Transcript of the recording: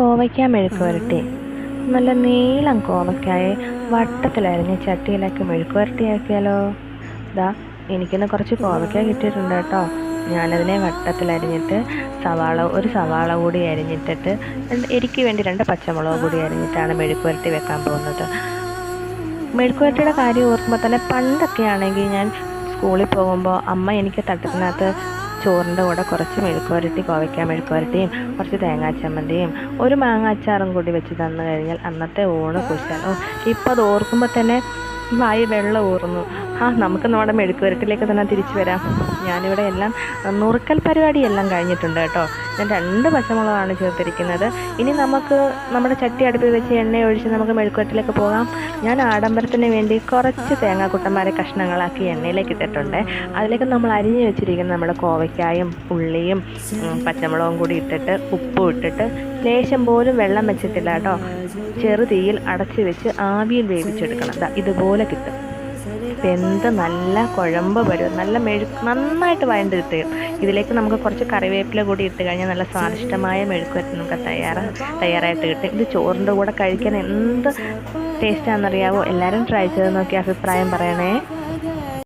കോവയ്ക്ക മെഴുക്ക് വരട്ടി. നല്ല നീളം കോവയ്ക്കായെ വട്ടത്തിലരിഞ്ഞ് ചട്ടിയിലാക്കി മെഴുക്ക് വരട്ടിയാക്കിയാലോ? ദാ എനിക്കിന്ന് കുറച്ച് കോവയ്ക്ക കിട്ടിയിട്ടുണ്ട് കേട്ടോ. ഞാനതിനെ വട്ടത്തിലരിഞ്ഞിട്ട് സവാള ഒരു സവാള കൂടി അരിഞ്ഞിട്ടിട്ട് എനിക്ക് വേണ്ടി രണ്ട് പച്ചമുളക് കൂടി അരിഞ്ഞിട്ടാണ് മെഴുക്ക് വരട്ടി വെക്കാൻ പോകുന്നത്. മെഴുക്ക് വരട്ടിയുടെ കാര്യം ഓർക്കുമ്പോൾ തന്നെ പണ്ടൊക്കെ ആണെങ്കിൽ ഞാൻ സ്കൂളിൽ പോകുമ്പോൾ അമ്മ എനിക്ക് തട്ടത്തിനകത്ത് ചോറിന്റെ കൂടെ കുറച്ച് മെഴുക്ക് വരട്ടി കോവയ്ക്ക മെഴുക്ക് വരട്ടിയും കുറച്ച് തേങ്ങാ ചമ്മന്തിയും ഒരു മാങ്ങ അച്ചാറും കൂടി വെച്ച് തന്നു കഴിഞ്ഞാൽ അന്നത്തെ ഊണ് കുശാൽ ഓ ഇപ്പോൾ അത് ഓർക്കുമ്പോൾ തന്നെ വായി വെള്ളം ഊറുന്നു. ആ നമുക്ക് നമ്മുടെ മെഴുക്ക് വരട്ടിലേക്ക് തന്നെ തിരിച്ചു വരാം. ഞാനിവിടെ എല്ലാം നുറുക്കൽ പരിപാടിയെല്ലാം കഴിഞ്ഞിട്ടുണ്ട് കേട്ടോ. ഞാൻ രണ്ട് പച്ചമുളകാണ് ചേർത്തിരിക്കുന്നത്. ഇനി നമുക്ക് നമ്മുടെ ചട്ടി അടുപ്പിൽ വെച്ച് എണ്ണ ഒഴിച്ച് നമുക്ക് മെഴുക്കുവരട്ടിലേക്ക് പോകാം. ഞാൻ ആഡംബരത്തിന് വേണ്ടി കുറച്ച് തേങ്ങാക്കുട്ടന്മാരെ കഷ്ണങ്ങളാക്കി എണ്ണയിലേക്ക് ഇട്ടിട്ടുണ്ട്. അതിലേക്ക് നമ്മൾ അരിഞ്ഞു വെച്ചിരിക്കുന്ന നമ്മുടെ കോവയ്ക്കായും ഉള്ളിയും പച്ചമുളകും കൂടി ഇട്ടിട്ട് ഉപ്പും ഇട്ടിട്ട് ലേശം പോലും വെള്ളം വെച്ചിട്ടില്ല കേട്ടോ. ചെറു തീയിൽ അടച്ച് വെച്ച് ആവിയിൽ വേവിച്ചെടുക്കണം. ഇതുപോലെ കിട്ടും. വെന്ത് നല്ല കുഴമ്പ് വരും നല്ല മെഴുക്ക് നന്നായിട്ട് വഴണ്ട് കിട്ടും ഇതിലേക്ക് നമുക്ക് കുറച്ച് കറിവേപ്പില കൂടി ഇട്ട് കഴിഞ്ഞാൽ നല്ല സ്വാദിഷ്ടമായ മെഴുക്ക് വരുത്തി നമുക്ക് തയ്യാറാ തയ്യാറായിട്ട് കിട്ടും. ഇത് ചോറിന്റെ കൂടെ കഴിക്കാൻ എന്ത് ടേസ്റ്റാണെന്നറിയാവോ എല്ലാവരും ട്രൈ ചെയ്ത് നോക്കി അഭിപ്രായം പറയണേ.